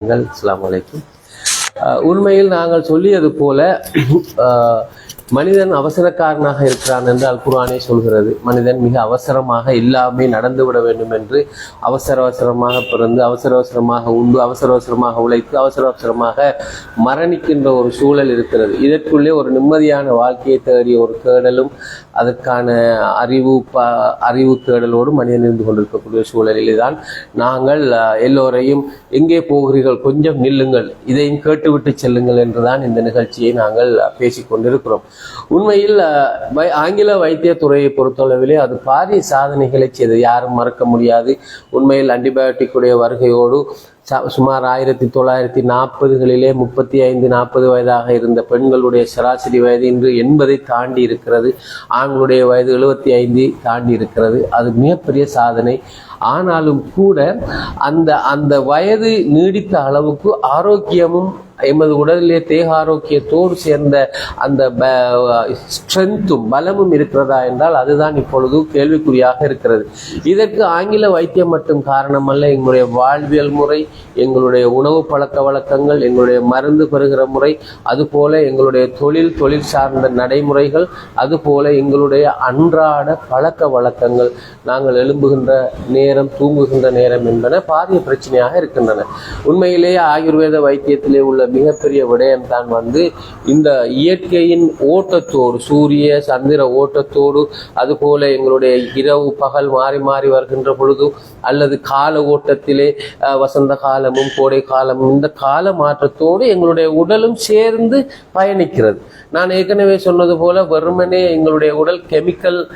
நீங்கள் அஸ்ஸலாமு உண்மையில் நாங்கள் சொல்லியது போல மனிதன் அவசரக்காரனாக இருக்கிறான் என்று அல் குரானே சொல்கிறது. மனிதன் மிக அவசரமாக எல்லாமே நடந்துவிட வேண்டும் என்று அவசர அவசரமாக பிறந்து அவசர அவசரமாக உண்டு அவசர அவசரமாக உழைத்து அவசர அவசரமாக மரணிக்கின்ற ஒரு சூழல் இருக்கிறது. இதற்குள்ளே ஒரு நிம்மதியான வாழ்க்கையை தேடிய ஒரு தேடலும் அதற்கான அறிவு ப அறிவு தேடலோடு மனிதன் இருந்து கொண்டிருக்கக்கூடிய சூழலிலே தான் நாங்கள் எல்லோரையும் எங்கே போகிறீர்கள்? கொஞ்சம் நில்லுங்கள். இதையும் கேட்டுவிட்டு செல்லுங்கள் என்றுதான் இந்த நிகழ்ச்சியை நாங்கள் பேசிக்கொண்டிருக்கிறோம். கொண்டிருக்கிறோம் உண்மையில் வை- ஆங்கில வைத்தியத்துறையை பொறுத்தளவிலே அது பாரிய சாதனைகளை செய்தது. யாரும் மறக்க முடியாது. உண்மையில் ஆன்டிபயோட்டிக் உடைய வருகையோடு சுமார் ஆயிரத்தி தொள்ளாயிரத்தி நாற்பதுகளிலே முப்பத்தி ஐந்து நாற்பது வயதாக இருந்த பெண்களுடைய சராசரி வயது இன்று எண்பதை தாண்டி இருக்கிறது. ஆண்களுடைய வயது எழுபத்தி ஐந்து தாண்டி இருக்கிறது. அது மிகப்பெரிய சாதனை. ஆனாலும் கூட அந்த அந்த வயது நீடித்த அளவுக்கு ஆரோக்கியமும் எமது உடலிலே தேக ஆரோக்கியத்தோடு சேர்ந்த அந்த ஸ்ட்ரென்த்தும் பலமும் இருக்கிறதா என்றால் அதுதான் இப்பொழுது கேள்விக்குறியாக இருக்கிறது. இதற்கு ஆங்கில வைத்தியம் மட்டும் காரணமல்ல. எங்களுடைய வாழ்வியல் முறை எங்களுடைய உணவு பழக்க வழக்கங்கள் எங்களுடைய மருந்து பெறுகிற முறை அதுபோல எங்களுடைய தொழில் தொழில் சார்ந்த நடைமுறைகள் அதுபோல எங்களுடைய அன்றாட பழக்க வழக்கங்கள். நாங்கள் எழும்புகின்ற நேரம் தூங்குகின்ற நேரம் என்பன பாரிய பிரச்சனையாக இருக்கின்றன. உண்மையிலேயே ஆயுர்வேத வைத்தியத்திலே உள்ள மிகப்பெரிய விடயம் தான் வந்து இந்த இயற்கையின் ஓட்டத்தோடு சூரிய சந்திர ஓட்டத்தோடு அதுபோல எங்களுடைய இரவு பகல் மாறி மாறி வருகின்ற பொழுது அல்லது கால ஓட்டத்திலே வசந்த காலமும் கோடை காலமும் இந்த கால மாற்றத்தோடு எங்களுடைய உடலும் சேர்ந்து பயணிக்கிறது. நான் ஏற்கனவே சொன்னது போல வெறுமனே எங்களுடைய உடல் கெமிக்கல்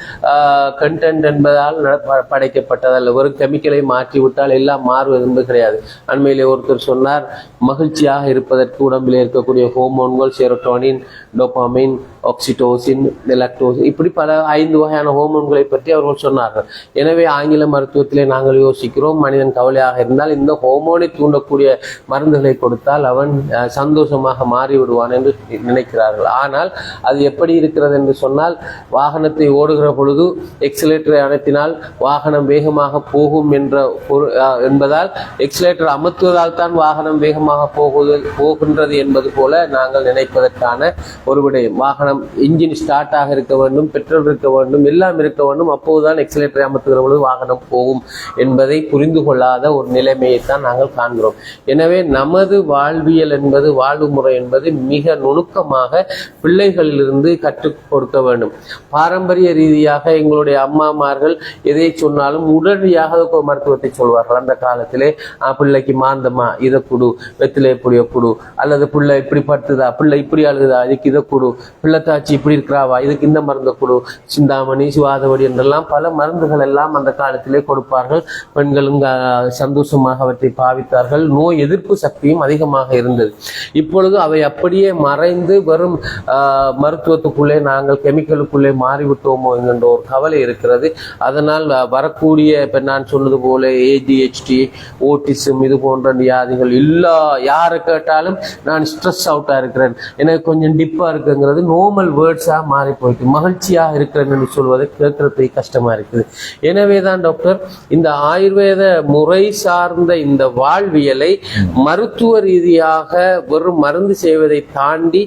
கண்டென்ட் என்பதால் நட- ப- படைக்கப்பட்டதல்ல வெறும் கெமிக்கலை மாற்றிவிட்டால் எல்லாம் மாறுவது என்பது கிடையாது. அண்மையிலே ஒருத்தர் சொன்னார் மகிழ்ச்சியாக அதற்கு உடம்பில் இருக்கக்கூடிய ஹோமோன்கள் செரோட்டோனின் டோபாமின் ஆக்சிடோசின் லெக்டோசின் இப்படி பல ஐந்து வகையான ஹோமோன்களை பற்றி அவர்கள் சொன்னார்கள். எனவே ஆங்கில மருத்துவத்திலே நாங்கள் யோசிக்கிறோம் மனிதன் கவலையாக இருந்தால் இந்த ஹோமோனை தூண்டக்கூடிய மருந்துகளை கொடுத்தால் அவன் சந்தோஷமாக மாறிவிடுவான் என்று நினைக்கிறார்கள். ஆனால் அது எப்படி இருக்கிறது என்று சொன்னால் வாகனத்தை ஓடுகிற பொழுது எக்ஸலேட்டரை அணைத்தினால் வாகனம் வேகமாக போகும் என்ற பொரு- என்பதால் எக்ஸலேட்டர் அமர்த்துவதால் தான் வாகனம் வேகமாக போகுது போகின்றது என்பது போல நாங்கள் நினைப்பதற்கான ஒரு விடயம். வாகனம் இன்ஜின் ஸ்டார்ட் ஆக இருக்க வேண்டும் பெட்ரோல் இருக்க வேண்டும் எல்லாம் இருக்க வேண்டும். அப்போதுதான் எக்ஸலேட்டரை அமர்த்துகிற பொழுது வாகனம் போகும் என்பதை புரிந்து கொள்ளாத ஒரு நிலைமையை தான் நாங்கள் காண்கிறோம். எனவே நமது வாழ்வியல் என்பது வாழ்வு முறை என்பது மிக நுணுக்கமாக பிள்ளைகளிலிருந்து கற்றுக் கொடுக்க வேண்டும். பாரம்பரிய ரீதியாக எங்களுடைய அம்மாமார்கள் எதை சொன்னாலும் உடனடியாக மருத்துவத்தை சொல்வார்கள். அந்த காலத்திலே பிள்ளைக்கு மாந்தமா இதை கொடு வெத்திலே இப்படிய கொடு அல்லது பிள்ளை இப்படி படுத்துதா பிள்ளை இப்படி அழுகுதா இதுக்கு இதை கொடு பிள்ளைத்தாச்சி இப்படி இருக்கிறாவா இதுக்கு இந்த மருந்தை கொடு சிந்தாமணி சிவாதவடி என்றெல்லாம் பல மருந்துகள் எல்லாம் அந்த காலத்திலே கொடுப்பார்கள். பெண்களும் சந்தோஷமாக அவற்றை பாவித்தார்கள். நோய் எதிர்ப்பு சக்தியும் அதிகமாக இருந்தது. இப்பொழுது அவை அப்படியே மறைந்து வெறும் மருத்துவத்துக்குள்ளே நாங்கள் கெமிக்கலுக்குள்ளே மாறிவிட்டோமோ என்கின்ற ஒரு கவலை இருக்கிறது. அதனால் வரக்கூடிய இப்போ நான் சொன்னது போல ஏடிஹெச்டி ஓட்டிசம் இது போன்ற வியாதிகள் எல்லா யாரை கேட்டாலும் நான் ஸ்ட்ரெஸ் அவுட்டா இருக்கிறேன். எனக்கு கொஞ்சம் டிப்பாக இருக்குங்கிறது நார்மல் வேர்ட்ஸாக மாறி போயிட்டு மகிழ்ச்சியாக இருக்கிறேன் என்று சொல்வதை கேட்கறதுக்கு கஷ்டமா இருக்குது. எனவே தான் டாக்டர் இந்த ஆயுர்வேத முறை சார்ந்த இந்த வாழ்வியலை மருத்துவ ரீதியாக வெறும் மருந்து செய்வதை தாண்டி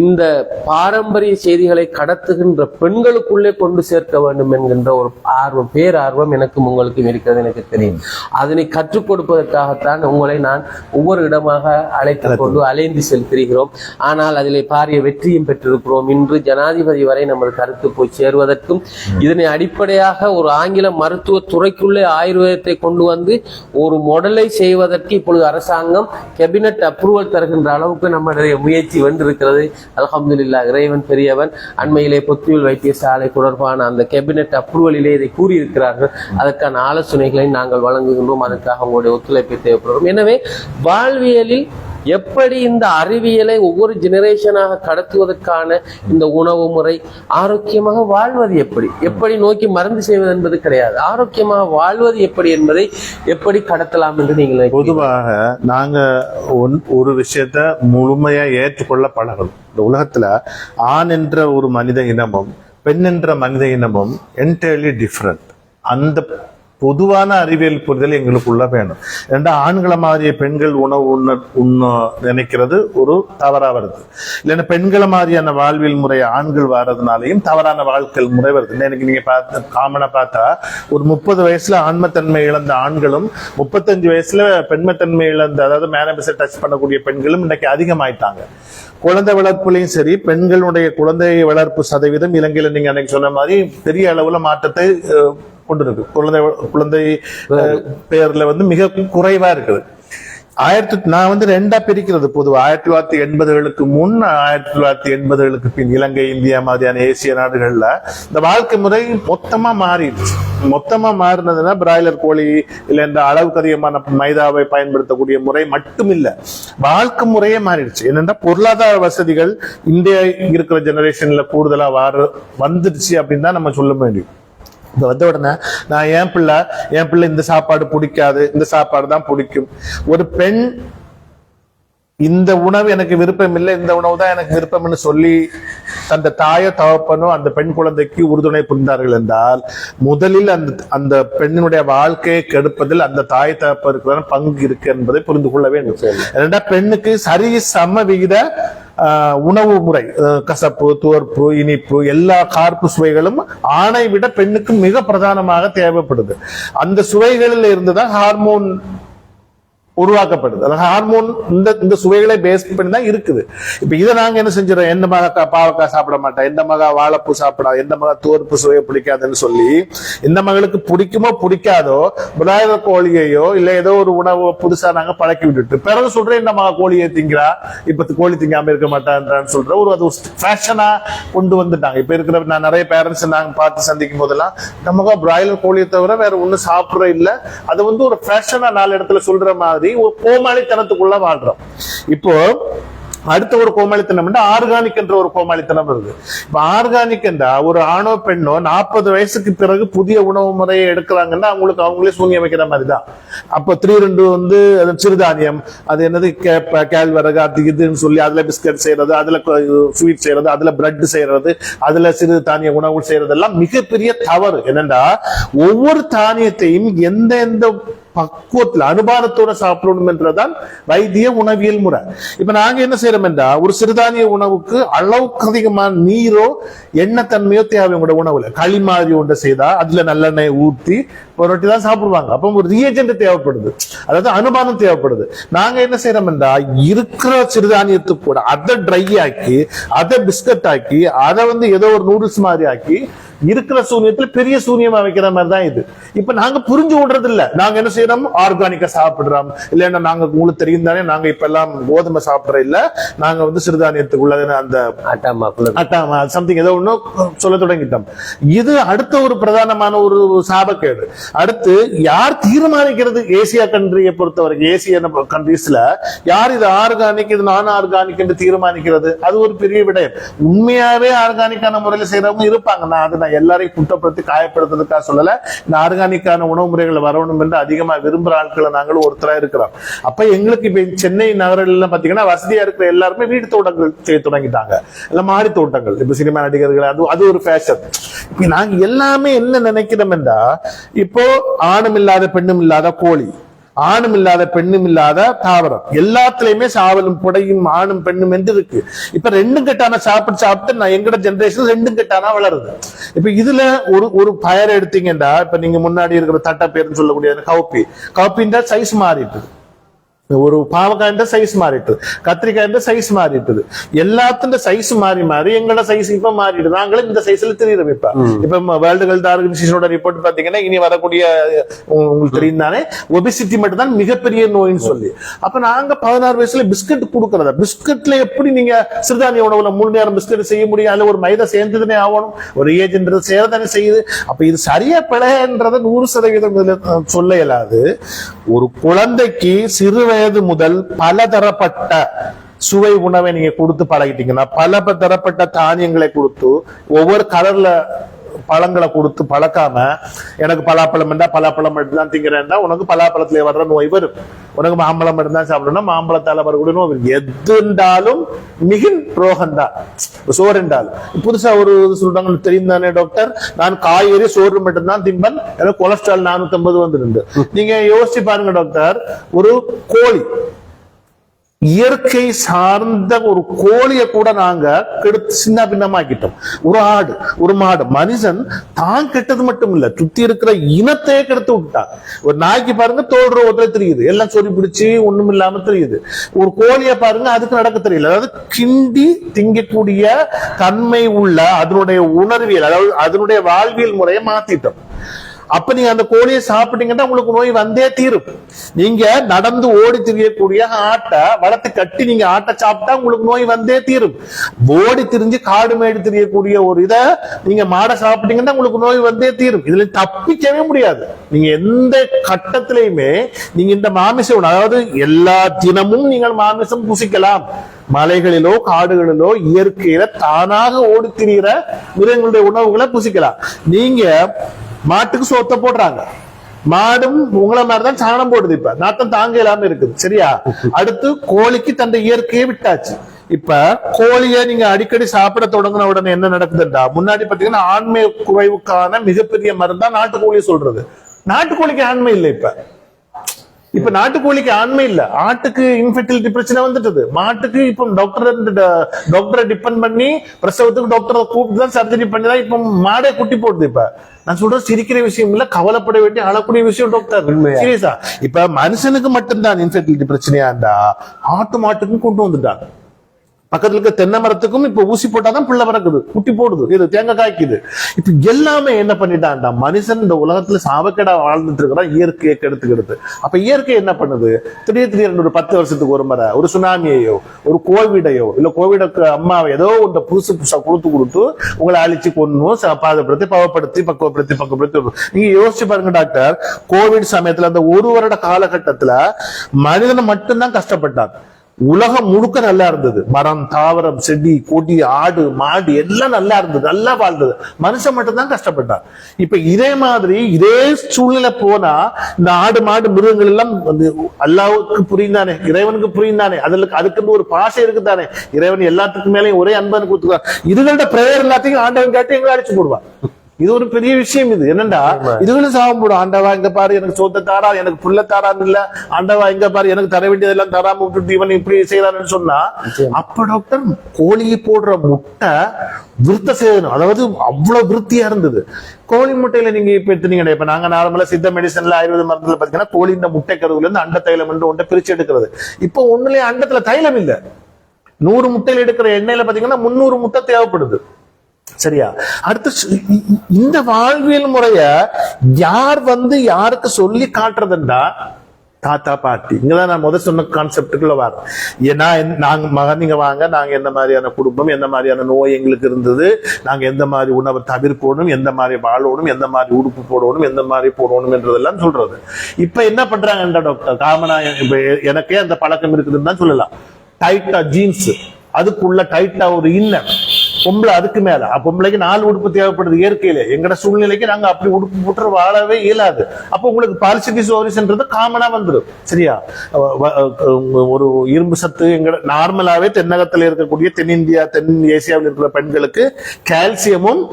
இந்த பாரம்பரிய செய்திகளை கடத்துகின்ற பெண்களுக்குள்ளே கொண்டு சேர்க்க வேண்டும் என்கின்ற ஒரு ஆர்வம் பேரார்வம் எனக்கும் உங்களுக்கும் இருக்கிறது எனக்கு தெரியும். அதனை கற்றுக் கொடுப்பதற்காகத்தான் உங்களை நான் ஒவ்வொரு இடமாக அழைத்து கொண்டு அலைந்து செல்கிறோம் ஆனால் அதிலே பாரிய வெற்றியும் பெற்றிருக்கிறோம். இன்று ஜனாதிபதி வரை நமது கருத்து போய் சேருவதற்கும் இதனை அடிப்படையாக ஒரு ஆங்கில மருத்துவ துறைக்குள்ளே ஆயுர்வேதத்தை கொண்டு வந்து ஒரு மாடலை செய்வதற்கு இப்பொழுது அரசாங்கம் கேபினட் அப்ரூவல் தருகின்ற அளவுக்கு நம்முடைய முயற்சி வென்றிருக்கிறது. அல்ஹம்துலில்லாஹ் இறைவன் பெரியவன். அண்மையிலே பொத்தியுள் வைத்தியசாலை தொடர்பான அந்த கேபினட் அப்ரூவலிலே இதை கூறியிருக்கிறார்கள். அதற்கான ஆலோசனைகளை நாங்கள் வழங்குகின்றோம். அதற்காக உங்களுடைய ஒத்துழைப்பை தேவைப்படுகிறோம். எனவே வாழ்வியலில் எப்படி இந்த அறிவியலை ஒவ்வொரு ஜெனரேஷனாக கடத்துவதற்கான இந்த உணவு முறை ஆரோக்கியமாக வாழ்வது எப்படி? எப்படி நோக்கி மருந்து செய்வது என்பது கிடையாது. ஆரோக்கியமாக வாழ்வது எப்படி என்பதை எப்படி கடத்தலாம் என்று நீங்கள் பொதுவாக நாங்க ஒன்- ஒரு விஷயத்த முழுமையா ஏற்றுக்கொள்ள பழகணும் இந்த உலகத்துல ஆண் என்ற ஒரு மனித இனமும் பெண் என்ற மனித இனமும் என்டையர்லி டிஃப்ரெண்ட் அந்த பொதுவான அறிவியல் புரிதல் எங்களுக்குள்ள வேணும். ரெண்டா ஆண்களை மாதிரியே பெண்கள் உணவு உண்ண உண்ண நினைக்கிறது ஒரு தவறா வருது. இல்லைன்னா பெண்களை மாதிரியான வாழ்வியல் முறை ஆண்கள் வர்றதுனாலையும் தவறான வாழ்க்கை முறை வருது. எனக்கு நீங்க பார்த்து காமனா பார்த்தா ஒரு முப்பது வயசுல ஆன்மத்தன்மை இழந்த ஆண்களும் முப்பத்தஞ்சு வயசுல பெண்மத்தன்மை இழந்த அதாவது மேனபிசை டச் பண்ணக்கூடிய பெண்களும் இன்னைக்கு அதிகமாயிட்டாங்க. குழந்தை வளர்ப்புலையும் சரி பெண்களுடைய குழந்தை வளர்ப்பு சதவீதம் இலங்கையில் நீங்க அன்னைக்கு சொன்ன மாதிரி பெரிய அளவுல மாற்றத்தை கொண்டு கொண்டிருக்கு. குழந்தை குழந்தை பேர்ல வந்து மிக குறைவா இருக்குது. ஆயிரத்தி நான் வந்து ரெண்டா பிரிக்கிறது பொதுவாக ஆயிரத்தி தொள்ளாயிரத்தி எண்பதுகளுக்கு முன் ஆயிரத்தி தொள்ளாயிரத்தி எண்பதுகளுக்கு பின் இலங்கை இந்தியா மாதிரியான ஏசிய நாடுகள்ல இந்த வாழ்க்கை முறை மொத்தமா மாறிடுச்சு. மொத்தமா மாறினதுன்னா பிராய்லர் கோழி இல்ல இந்த அளவுக்கு அதிகமான மைதாவை பயன்படுத்தக்கூடிய முறை மட்டும் இல்ல வாழ்க்கை முறையே மாறிடுச்சு. என்னன்னா பொருளாதார வசதிகள் இந்தியா இருக்கிற ஜெனரேஷன்ல கூடுதலா வார வந்துடுச்சு அப்படின்னு தான் நம்ம சொல்ல முடியும். இப்ப வந்த உடனே நான் என் பிள்ளை என் பிள்ளை இந்த சாப்பாடு பிடிக்காது இந்த சாப்பாடு தான் பிடிக்கும். ஒரு பெண் இந்த உணவு எனக்கு விருப்பம் இல்லை இந்த உணவு தான் எனக்கு விருப்பம்னு சொல்லி அந்த தாயோ தகப்பனோ அந்த பெண் குழந்தைக்கு உறுதுணை புரிந்தார்கள் என்றால் முதலில் அந்த அந்த பெண்ணினுடைய வாழ்க்கையை கெடுப்பதில் அந்த தாய் தகப்பருக்கான பங்கு இருக்கு என்பதை புரிந்து கொள்ள வேண்டும். ஏனென்றா பெண்ணுக்கு சரி சம விகித உணவு முறை கசப்பு துவர்ப்பு இனிப்பு எல்லா கார்ப்பு சுவைகளும் ஆணை விட பெண்ணுக்கு மிக பிரதானமாக தேவைப்படுது. அந்த சுவைகளில் இருந்துதான் ஹார்மோன் உருவாக்கப்படுது. அந்த ஹார்மோன் இந்த இந்த சுவைகளை பேஸ் பண்ணி தான் இருக்குது. இப்ப இதை நாங்க என்ன செஞ்சிடறோம்? எந்த மகா பாவக்காய் சாப்பிட மாட்டேன் எந்த மகா வாழைப்பூ சாப்பிடாது எந்த மகா தோற்பு சுவையை பிடிக்காதுன்னு சொல்லி இந்த மகளுக்கு பிடிக்குமோ பிடிக்காதோ பிராய்லர் கோழியையோ இல்ல ஏதோ ஒரு உணவு புதுசா நாங்க பழக்கி விட்டுட்டு பிறகு சொல்றேன் இந்த மகா கோழியை திங்கிறா இப்ப கோழி திங்காம இருக்க மாட்டான்றான்னு சொல்ற ஒரு அது ஃபேஷனா கொண்டு வந்துட்டாங்க. இப்ப இருக்கிற நான் நிறைய பேரண்ட்ஸ் நாங்க பார்த்து சந்திக்கும் போதெல்லாம் நமக்கு பிராய்லர் கோழியை தவிர வேற ஒண்ணும் சாப்பிடுற இல்ல. அது வந்து ஒரு ஃபேஷனா நாலு இடத்துல சொல்ற மாதிரி ஒரு கோமாளித்தனத்துக்குள்ள வாழ்றோம். இப்போ அடுத்த ஒரு கோமாளித்தனம் ஆர்கானிக் என்ற ஒரு கோமாளித்தனம் வருது. இப்ப ஆர்கானிக் என்றா ஒரு ஆணோ பெண்ணோ நாற்பது வயசுக்கு பிறகு புதிய உணவு முறையை எடுக்கிறாங்கன்னா அவங்களுக்கு அவங்களே சூன்யம் வைக்கிற மாதிரி தான் அப்ப த்ரீ ரெண்டு வந்து அது சிறுதானியம் அது என்னது கேழ்வரகு அது இதுன்னு சொல்லி அதுல பிஸ்கட் செய்யறது அதுல ஸ்வீட் செய்யறது அதுல பிரெட் செய்யறது அதுல சிறு தானிய உணவு செய்யறதெல்லாம் மிகப்பெரிய தவறு. என்னன்னா ஒவ்வொரு தானியத்தையும் எந்த எந்த பக்குவத்தில் அனுபானத்தோட சாப்பிடணும் என்றதான் வைத்திய உணவியல் முறை. இப்ப நாங்க என்ன செய்யறோம் என்றா ஒரு சிறுதானிய உணவுக்கு அளவுக்கு அதிகமான நீரோ எண்ணெய் தன்மையோ தேவை உங்களோட உணவுல. களி மாதிரி ஒன்றை செய்தா அதுல நல்லெண்ணெய் ஊற்றி ஒரு ரொட்டி தான் சாப்பிடுவாங்க. அப்போ ஒரு ரியேஜென்ட் தேவைப்படுது. அதாவது அனுபானம் தேவைப்படுது. நாங்க என்ன செய்யறோம் என்றா இருக்கிற சிறுதானியத்துக்கு கூட அதை ட்ரை ஆக்கி அதை பிஸ்கட் ஆக்கி அதை வந்து ஏதோ ஒரு நூடுல்ஸ் மாதிரி ஆக்கி இருக்கிற சூனியத்துல பெரிய சூனியமா வைக்கிற மாதிரி தான் இது. இப்ப நாங்க புரிஞ்சு விடுறது இல்ல நாங்க என்ன செய்யறோம்? ஆர்கானிக்கா சாப்பிடுறோம். இல்லைன்னா நாங்க உங்களுக்கு தெரியும் தானே நாங்க இப்ப எல்லாம் கோதுமை சாப்பிடுற இல்ல. நாங்க வந்து சிறுதானியத்துக்குள்ள அந்த குழந்தை அட்டாமா சம்திங் ஏதோ ஒண்ணு சொல்ல தொடங்கிட்டோம். இது அடுத்த ஒரு பிரதானமான ஒரு சாபக்கேடு. அடுத்து யார் தீர்மானிக்கிறது? ஏசியா கண்ட்ரியை பொறுத்த வரைக்கும் ஏசிய கண்ட்ரீஸ்ல யார் இது ஆர்கானிக் இது நான் ஆர்கானிக் என்று தீர்மானிக்கிறது? அது ஒரு பெரிய விடயம். உண்மையாவே ஆர்கானிக்கான முறையில செய்யறவங்க இருப்பாங்க. நான் அது நான் எல்லாரையும் குற்றப்படுத்தி காயப்படுத்துறதுக்காக சொல்லல. இந்த ஆர்கானிக்கான உணவு முறைகளை வரணும் என்று அதிகமா விரும்புற ஆட்களை நாங்களும் ஒருத்தரா இருக்கிறோம். அப்ப எங்களுக்கு இப்ப சென்னை நகரில் பாத்தீங்கன்னா வசதியா இருக்கிற எல்லாருமே வீடு தோட்டங்கள் செய்ய தொடங்கிட்டாங்க. இல்ல மாடி தோட்டங்கள். இப்ப சினிமா நடிகர்கள் அது அது ஒரு ஃபேஷன் நாங்க எல்லாமே என்ன நினைக்கிறோம் என்றா இப்போ ஆணும் இல்லாத பெண்ணும் இல்லாத கோழி. ஆணும் இல்லாத பெண்ணும் இல்லாத தாவரம். எல்லாத்துலயுமே சாவலும் புடையும் ஆணும் பெண்ணும் என்று இருக்கு இப்ப ரெண்டும் கெட்டான சாப்பிட்டு சாப்பிட்டு நான் எங்கட ஜென்ரேஷன் ரெண்டும் கெட்டானா வளருது. இப்ப இதுல ஒரு ஒரு பயர் எடுத்தீங்கன்னா இப்ப நீங்க முன்னாடி இருக்கிற தட்டை சொல்லக்கூடிய கவுப்பி கவுப்பின்ற சைஸ் மாறிட்டு. ஒரு பாவக்காய்ன்ற சைஸ் மாறிட்டு கத்திரிக்காய்ன்ற சைஸ் மாறிட்டுது. எல்லாத்தின் சைஸ் மாறி மாறி எங்களோட சைஸ் இப்ப மாறிடுது. நாங்களும் இந்த சைஸ்ல தெரியுறோம் இப்ப. இப்ப வேர்ல்டு ஹெல்த் ஆர்கனைசேஷனோட ரிப்போர்ட் பாத்தீங்கன்னா இனி வரக்கூடிய உங்க- உங்களுக்கு தெரியும் தானே ஒபிசிட்டி மட்டும் தான் மிகப்பெரிய நோயின்னு சொல்லி. அப்ப நாங்க பதினாறு வயசுல பிஸ்கட் கொடுக்கறத பிஸ்கட்ல எப்படி நீங்க சிறுதானிய உணவுல மூணு நேரம் பிஸ்கட் செய்ய முடியும்? அதுல ஒரு மைதா சேர்ந்ததுனே ஆகணும். ஒரு ஏஜென்ட் சேரதானே செய்யுது. அப்ப இது சரியா பிழைன்றத நூறு சதவீதம் சொல்ல இயலாது ஒரு குழந்தைக்கு சிறு வயது முதல் பலதரப்பட்ட சுவை உணவை நீங்க கொடுத்து பழகிட்டீங்கன்னா பல தரப்பட்ட தானியங்களை கொடுத்து ஒவ்வொரு கலர்ல பழங்களை கொடுத்து பழக்காம எனக்கு பலாப்பழம் இருந்தா பலாப்பழம் மட்டும் தான் திங்கிறேன்னா உனக்கு பலாப்பழத்துல வர்ற நோய் வரும். உனக்கு மாம்பழம் மட்டும்தான் சாப்பிடணும் மாம்பழத்தால வரக்கூடிய நோய் வரும். எது இருந்தாலும் மிகின் ரோகம்தான் சோறு என்றால் புதுசா ஒரு இது சொல்றாங்க தெரியும் தானே டாக்டர் நான் காய்கறி சோறு மட்டும்தான் திம்பன். எனக்கு கொலஸ்ட்ரால் நானூத்தி ஐம்பது வந்துருந்து நீங்க யோசிச்சு பாருங்க டாக்டர் ஒரு கோழி இயற்கை சார்ந்த ஒரு கோழியை கூட நாங்க கெடுத்து சின்ன பின்னமாக்கிட்டோம். ஒரு ஆடு ஒரு மாடு. மனுஷன் தான் கெட்டது மட்டும் இல்ல சுத்தி இருக்கிற இனத்தையே கெடுத்து விட்டான். ஒரு நாய்க்கு பாருங்க தோல் ரோட்ல தெரியுது. எல்லாம் சொல்லி பிடிச்சி ஒண்ணும் இல்லாம தெரியுது. ஒரு கோழியை பாருங்க அதுக்கு நடக்க தெரியல. அதாவது கிண்டி திங்கக்கூடிய தன்மை உள்ள அதனுடைய உணர்வியல் அதாவது அதனுடைய வாழ்வியல் முறையை மாத்திட்டோம். அப்ப நீங்க அந்த கோழியை சாப்பிட்டீங்கன்னா உங்களுக்கு நோய் வந்தே தீரும். நீங்க நடந்து ஓடி திரியக்கூடிய ஆட்டை வளர்த்து கட்டி நீங்க ஆட்டை சாப்பிட்டா உங்களுக்கு நோய் வந்தே தீரும். ஓடி திரிஞ்சு காடு மேடு திரியக்கூடிய ஒரு இதை நீங்க மாடை சாப்பிட்டீங்கன்னா உங்களுக்கு நோய் வந்தே தீரும். இதுல தப்பிக்கவே முடியாது. நீங்க எந்த கட்டத்திலையுமே நீங்க இந்த மாமிச அதாவது எல்லா தினமும் நீங்கள் மாமிசம் புசிக்கலாம். மலைகளிலோ காடுகளிலோ இயற்கையில தானாக ஓடி திரிகிற மிருகங்களுடைய உணவுகளை புசிக்கலாம். நீங்க மாட்டுக்கு சோத்த போடுறாங்க. மாடும் உங்களை மாதிரிதான் சாணம் போடுது இப்ப. நாட்டம் தாங்க இல்லாம இருக்குது. சரியா? அடுத்து கோழிக்கு தந்த இயற்கையை விட்டாச்சு. இப்ப கோழிய நீங்க அடிக்கடி சாப்பிட தொடங்கின உடனே என்ன நடக்குதுண்டா? முன்னாடி பாத்தீங்கன்னா ஆண்மை குறைவுக்கான மிகப்பெரிய மருந்தா நாட்டுக்கோழி சொல்றது. நாட்டுக்கோழிக்கு ஆண்மை இல்லை இப்ப. இப்ப நாட்டுக்கோழிக்கு ஆண்மை இல்ல. ஆட்டுக்கு இன்ஃபெர்டிலிட்டி பிரச்சனை வந்துட்டது. மாட்டுக்கு இப்ப டாக்டர் டாக்டரை டிபெண்ட் பண்ணி பிரசவத்துக்கு டாக்டரை கூப்பிட்டு தான் சர்ஜரி பண்ணி தான் இப்ப மாடே குட்டி போடுது இப்ப. நான் சொல்றது சிரிக்கிற விஷயம் இல்ல கவலைப்பட வேண்டிய அழக்கூடிய விஷயம் டாக்டர்? சீரியஸா இப்ப மனுஷனுக்கு மட்டும்தான் இன்ஃபெர்டிலிட்டி பிரச்சனையா இருந்தா ஆட்டு மாட்டுக்கும் கொண்டு வந்துட்டாங்க. பக்கத்துல இருக்க தென்னை மரத்துக்கும் இப்ப ஊசி போட்டாதான் பிள்ளை பிறக்குது குட்டி போடுது. இது தேங்காய் காய்க்குது. இப்ப எல்லாமே என்ன பண்ணிட்டான்டா? மனுஷன் இந்த உலகத்துல சாவக்கடா வாழ்ந்துட்டு இருக்கிறான் இயற்கையை கெடுத்துக்கிறது அப்ப இயற்கை என்ன பண்ணுது? திடீர் திடீர்னு ஒரு பத்து வருஷத்துக்கு ஒரு முறை ஒரு சுனாமியையோ ஒரு கோவிடையோ இல்ல கோவிடுக்கு அம்மாவை ஏதோ ஒன்று புதுசு புதுசா கொடுத்து கொடுத்து உங்களை அழிச்சு கொண்டு பாதப்படுத்தி பவப்படுத்தி பக்குவப்படுத்தி பக்குவப்படுத்தி. நீங்க யோசிச்சு பாருங்க டாக்டர். கோவிட் சமயத்துல அந்த ஒரு வருட காலகட்டத்துல மனிதன் மட்டும்தான் கஷ்டப்பட்டான். உலகம் முழுக்க நல்லா இருந்தது. மரம் தாவரம் செடி கொடி ஆடு மாடு எல்லாம் நல்லா இருந்தது. நல்லா வாழ்ந்தது. மனுஷன் மட்டும்தான் கஷ்டப்பட்டான். இப்ப இதே மாதிரி இதே சூழ்நிலை போனா இந்த ஆடு மாடு மிருகங்கள் எல்லாம் வந்து அல்லாவுக்கு புரியுந்தானே இறைவனுக்கு புரிந்தானே அதுல அதுக்குன்னு ஒரு பாசை இருக்குதானே. இறைவன் எல்லாத்துக்கும் மேலேயும் ஒரே அன்பன் கொடுத்துருவான் இதுகளோட பிரேயர் எல்லாத்தையும் ஆண்டவன் கேட்டு எங்களை அடிச்சு போடுவான். இது ஒரு பெரிய விஷயம் இது. என்னண்டா? இதுகளும் சாபம் போடும் ஆண்டவா இங்க பாரு எனக்கு சொத்தை தாரா எனக்கு புள்ள தாரான்னு இல்ல. ஆண்டவா இங்க பாரு எனக்கு தர வேண்டியதெல்லாம் தராம விட்டுட்டு இவன் இப்படி செய்யறான்னு சொன்னா அப்ப டாக்டர் கோழி போடுற முட்டை விருத்த சேதனம். அதாவது அவ்வளவு விருத்தியா இருந்தது. கோழி முட்டையில நீங்க இப்ப எடுத்தீங்கன்னா இப்ப நாங்க நார்மலா சித்த மெடிசன்ல ஆயுர்வேத மருந்துல பாத்தீங்கன்னா கோழி இந்த முட்டை கருவுல இருந்து அண்ட தைலம் என்று ஒன்றை பிரிச்சு எடுக்கிறது. இப்போ ஒண்ணுலயே அண்டத்துல தைலம் இல்ல. நூறு முட்டையில எடுக்கிற எண்ணெயில பாத்தீங்கன்னா முன்னூறு முட்டை தேவைப்படுது. சரியா? அடுத்து இந்த வாழ்வியல் முறைய யார் வந்து யாருக்கு சொல்லி காட்டுறதுண்டா? தாத்தா பாட்டி. இங்கதான் நான் முதல் சொன்ன கான்செப்டுக்குள்ள வரேன். ஏன்னா நாங்க மகன் நீங்க வாங்க நாங்க எந்த மாதிரியான குடும்பம் எந்த மாதிரியான நோய் எங்களுக்கு இருந்தது நாங்க எந்த மாதிரி உணவை தவிர்க்கணும் எந்த மாதிரி வாழணும் எந்த மாதிரி உடுப்பு போடணும் எந்த மாதிரி போடணும் என்றதெல்லாம் சொல்றது. இப்ப என்ன பண்றாங்கன்ற டாக்டர் காமனா இப்ப எனக்கே அந்த பழக்கம் இருக்குதுன்னு தான் சொல்லலாம். டைட்டா ஜீன்ஸ் அதுக்குள்ள டைட்டா ஒரு இல்லை பொம்பளை அதுக்கு மேல. பொம்பளைக்கு நாலு உடுப்பு தேவைப்படுது இயற்கையில. எங்கட சூழ்நிலைக்கு நாங்க அப்படி உடுப்பு போட்டு வாழவே இயலாது. அப்ப உங்களுக்கு பாலிசிட்டிஸ் ஓரிசன்றது காமனா வந்துடும் சரியா? வ- ஒரு இரும்பு சத்து எங்க நார்மலாவே தென்னகத்துல இருக்கக்கூடிய தென்னிந்தியா தென் ஏசியாவில் இருக்கிற பெண்களுக்கு கால்சியமும்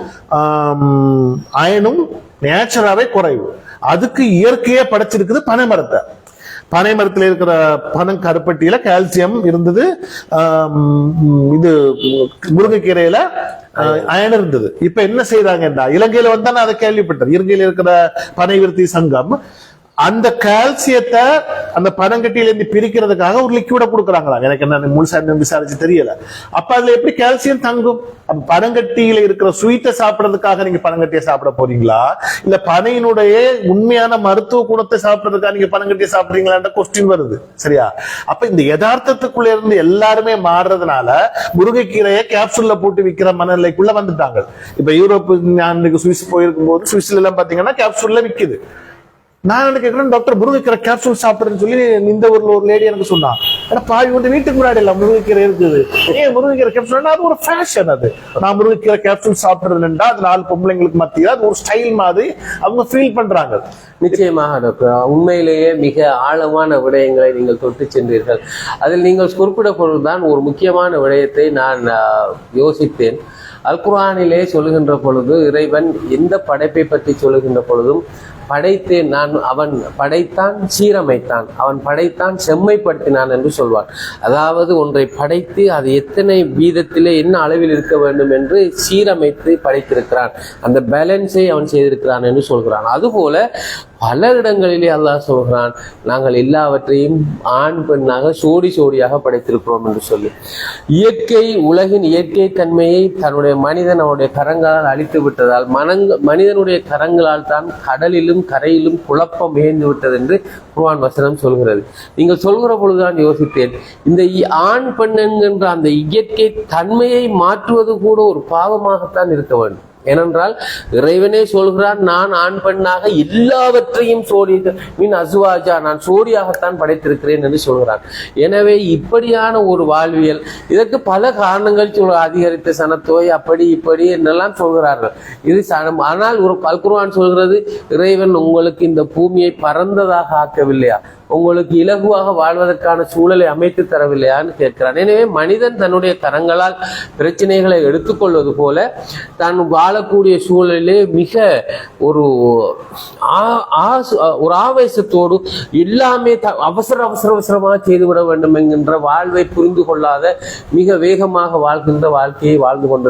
அயனும் நேச்சுராவே குறைவு. அதுக்கு இயற்கையே படைச்சிருக்குது பனைமரத்தை. பனை மரத்தில் இருக்கிற பனம் கருப்பட்டியில கால்சியம் இருந்தது. இது முருங்கைக்கீரையில அயன் இருந்தது. இப்ப என்ன செய்யறாங்கன்னா இலங்கையில வந்தா நான் அதை கேள்விப்பட்டேன் இலங்கையில் இருக்கிற பனை விருத்தி சங்கம் அந்த கால்சியத்தை அந்த பனங்கட்டியில இருந்து பிரிக்கிறதுக்காக ஒரு லிக்விட கொடுக்குறாங்களாம். எனக்கு என்ன முழுசா விசாரிச்சு தெரியல. அப்ப அதுல எப்படி கால்சியம் தங்கும்? அப்ப பனங்கட்டியில இருக்கிற ஸ்வீட்டை சாப்பிடறதுக்காக நீங்க பனங்கட்டியை சாப்பிட போறீங்களா? இல்ல பனையினுடைய உண்மையான மருத்துவ குணத்தை சாப்பிடறதுக்காக நீங்க பனங்கட்டியை சாப்பிடுறீங்களான்ற கொஸ்டின் வருது. சரியா? அப்ப இந்த யதார்த்தத்துக்குள்ள இருந்து எல்லாருமே மாறுறதுனால முருங்கைக்கீரையை கேப்சூல்ல போட்டு விக்கிற மனநிலைக்குள்ள வந்துட்டாங்க. இப்ப யூரோப்பு நான் சுவிஸ் போயிருக்கும் போது சுவிஸ்ல எல்லாம் பாத்தீங்கன்னா கேப்சூல்ல விக்குது. நான் என்ன கேட்கிறேன் டாக்டர் முருங்கைக்கீரை கேப்சூல் சாப்பிட்றேன்னு சொல்லி இந்த ஊர்ல ஒரு லேடி எனக்கு சொன்னா. ஏன்னா பாவி வந்து வீட்டுக்கு முன்னாடி இல்ல முருங்கைக்கீரை இருக்குது. ஏன் முருங்கைக்கீரை கேப்சூல் அது ஒரு ஃபேஷன் அது. நான் முருங்கைக்கீரை கேப்சூல் சாப்பிட்றதுன்றா அது நாலு பொம்பளைங்களுக்கு மத்தியில் அது ஒரு ஸ்டைல் மாதிரி அவங்க ஃபீல் பண்றாங்க. நிச்சயமாக டாக்டர் உண்மையிலேயே மிக ஆழமான விடயங்களை நீங்கள் தொட்டு சென்றீர்கள். அதில் நீங்கள் குறிப்பிட பொழுதுதான் ஒரு முக்கியமான விடயத்தை நான் யோசித்தேன். அல்குரானிலே சொல்லுகின்ற பொழுது இறைவன் எந்த படைப்பை பற்றி சொல்லுகின்ற பொழுதும் படைத்து நான் அவன் படைத்தான் சீரமைத்தான் அவன் படைத்தான் செம்மைப்படுத்தினான் என்று சொல்வான் அதாவது ஒன்றை படைத்து அது எத்தனை வீதத்திலே என்ன அளவில் இருக்க வேண்டும் என்று சீரமைத்து படைத்திருக்கிறான். அந்த பேலன்ஸை அவன் செய்திருக்கிறான் என்று சொல்கிறான். அதுபோல பல இடங்களிலே அல்லாஹ் சொல்கிறான் நாங்கள் எல்லாவற்றையும் ஆண் பெண்ணாக சோடி சோடியாக படைத்திருக்கிறோம் என்று சொல்லி. இயற்கை உலகின் இயற்கை தன்மையை தன்னுடைய மனிதன் அவனுடைய கரங்களால் அழித்து விட்டதால் மனங்க மனிதனுடைய கரங்களால் தான் கடலிலும் கரையிலும் குழப்பம் மேய்ந்து விட்டது என்று குர்வான் வசனம் சொல்கிறது. நீங்கள் சொல்கிற பொழுதுதான் யோசித்தேன் இந்த ஆண் பெண் என்கின்ற அந்த இயற்கை தன்மையை மாற்றுவது கூட ஒரு பாவமாகத்தான் இருக்க வேண்டும். ஏனென்றால் இறைவனே சொல்கிறான் நான் ஆண் பெண்ணாக எல்லாவற்றையும் சோடி மீன் அசுவாஜா நான் சோடியாகத்தான் படைத்திருக்கிறேன் என்று சொல்கிறான் எனவே இப்படியான ஒரு வாழ்வியல் இதற்கு பல காரணங்கள் சொல் அதிகரித்த சனத்தோய் அப்படி இப்படி என்றெல்லாம் சொல்கிறார்கள். இது சனம் ஆனால் ஒரு பல்குருவான் சொல்கிறது இறைவன் உங்களுக்கு இந்த பூமியை பறந்ததாக ஆக்கவில்லையா? உங்களுக்கு இலகுவாக வாழ்வதற்கான சூழலை அமைத்து தரவில்லையான்னு கேட்கிறான். எனவே மனிதன் தன்னுடைய கரங்களால் பிரச்சனைகளை எடுத்துக்கொள்வது போல தான் வாழக்கூடிய சூழலிலே மிக ஒரு ஆ- ஆசு- ஒரு ஆவேசத்தோடு எல்லாமே த- அவசர அவசர அவசரமாக செய்துவிட வேண்டும் என்கின்ற வாழ்வை புரிந்து கொள்ளாத மிக வேகமாக வாழ்கின்ற வாழ்க்கையை வாழ்ந்து கொண்டிருக்கிறார்